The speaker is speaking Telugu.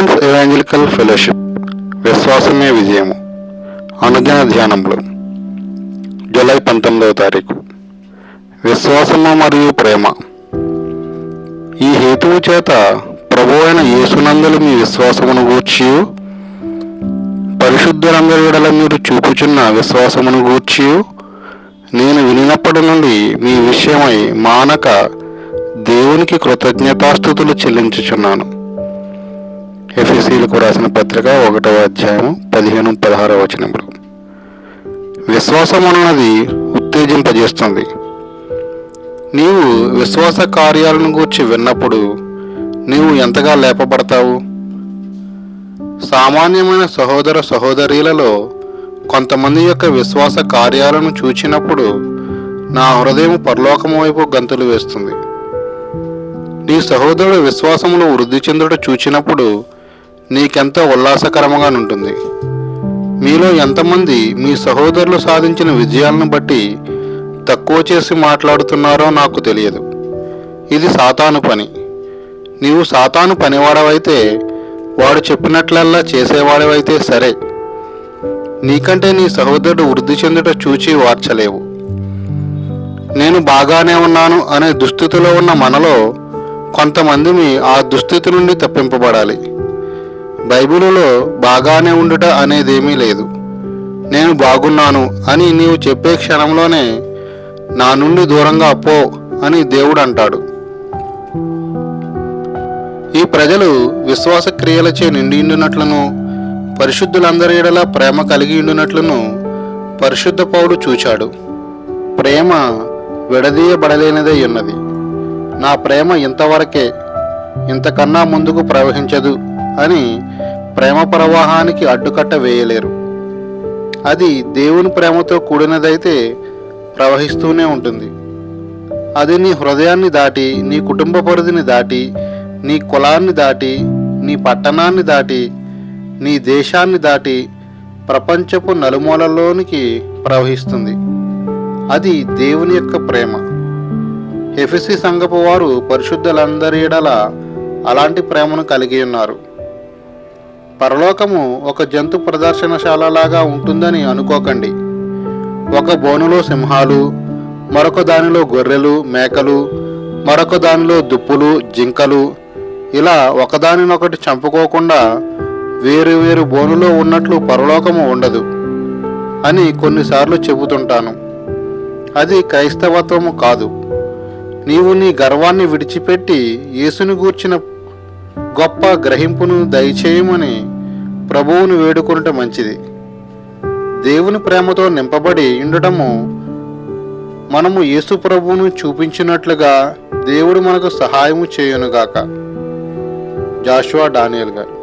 ఉమెన్స్ ఎవాంజలికల్ ఫెలోషిప్ విశ్వాసమే విజయము. అనుదిన ధ్యానములు జూలై పంతొమ్మిదవ తారీఖు. విశ్వాసము మరియు ప్రేమ. ఈ హేతువు చేత ప్రభు అయిన యేసునందులు మీ విశ్వాసమును గూర్చి పరిశుద్ధులందరి విడల మీరు చూపుచున్న విశ్వాసమును గూర్చి నేను వినినప్పటి నుండి మీ విషయమై మానక దేవునికి కృతజ్ఞతాస్థుతులు చెల్లించుచున్నాను. ఎఫ్ఎసీలకు రాసిన పత్రిక ఒకటవ అధ్యాయం పదిహేను పదహారవ వచనములు. విశ్వాసం అన్నది ఉత్తేజింపజేస్తుంది. నీవు విశ్వాస కార్యాలను గూర్చి విన్నప్పుడు నీవు ఎంతగా లేపబడతావు? సామాన్యమైన సహోదర సహోదరీలలో కొంతమంది యొక్క విశ్వాస కార్యాలను చూచినప్పుడు నా హృదయం పరలోకము వైపు గంతులు వేస్తుంది. నీ సహోదరుడు విశ్వాసంలో వృద్ధి చెందుట చూచినప్పుడు నీకెంతో ఉల్లాసకరంగా ఉంటుంది మీలో ఎంతమంది మీ సహోదరులు సాధించిన విజయాలను బట్టి తక్కువ చేసి మాట్లాడుతున్నారో నాకు తెలియదు. ఇది సాతాను పని. నీవు సాతాను పనివాడవైతే వాడు చెప్పినట్లల్లా చేసేవాడవైతే సరే. నీకంటే నీ సహోదరుడు వృద్ధి చెందుట చూచి వార్చలేవు. నేను బాగానే ఉన్నాను అనే దుస్థితిలో ఉన్న మనలో కొంతమంది ఆ దుస్థితి నుండి తప్పింపబడాలి. బైబిలులో బాగానే ఉండుట అనేదేమీ లేదు. నేను బాగున్నాను అని నీవు చెప్పే క్షణంలోనే నా నుండి దూరంగా పో అని దేవుడు అంటాడు ఈ ప్రజలు విశ్వాస క్రియలచే నిండి పరిశుద్ధులందరి ఎడల ప్రేమ కలిగి ఉండునట్లును పరిశుద్ధ పౌడు చూచాడు. ప్రేమ విడదీయబడలేనిదే ఉన్నది. నా ప్రేమ ఇంతవరకే ఇంతకన్నా ముందుకు ప్రవహించదు అని ప్రేమ ప్రవాహానికి అడ్డుకట్ట వేయలేరు. అది దేవుని ప్రేమతో కూడినదైతే ప్రవహిస్తూనే ఉంటుంది. అది నీ హృదయాన్ని దాటి నీ కుటుంబ పరిధిని దాటి నీ కులాన్ని దాటి నీ పట్టణాన్ని దాటి నీ దేశాన్ని దాటి ప్రపంచపు నలుమూలలోనికి ప్రవహిస్తుంది. అది దేవుని యొక్క ప్రేమ. ఎఫెసి సంఘపు వారు పరిశుద్ధులందరి ఎడల అలాంటి ప్రేమను కలిగి ఉన్నారు. పరలోకము ఒక జంతు ప్రదర్శనశాలలాగా ఉంటుందని అనుకోకండి. ఒక బోనులో సింహాలు మరొక దానిలో గొర్రెలు మేకలు మరొక దానిలో దుప్పులు జింకలు ఇలా ఒకదానినొకటి చంపుకోకుండా వేరు వేరు బోనులో ఉన్నట్లు పరలోకము ఉండదు అని కొన్నిసార్లు చెబుతుంటాను. అది క్రైస్తవత్వము కాదు. నీవు నీ గర్వాన్ని విడిచిపెట్టి యేసుని గూర్చిన గొప్ప గ్రహింపును దయచేయమని ప్రభువును వేడుకొనుట మంచిది. దేవుని ప్రేమతో నింపబడి ఉండటము మనము యేసు ప్రభువును చూపించినట్లుగా దేవుడు మనకు సహాయము చేయునుగాక. జాషువా డానియల్ గారు.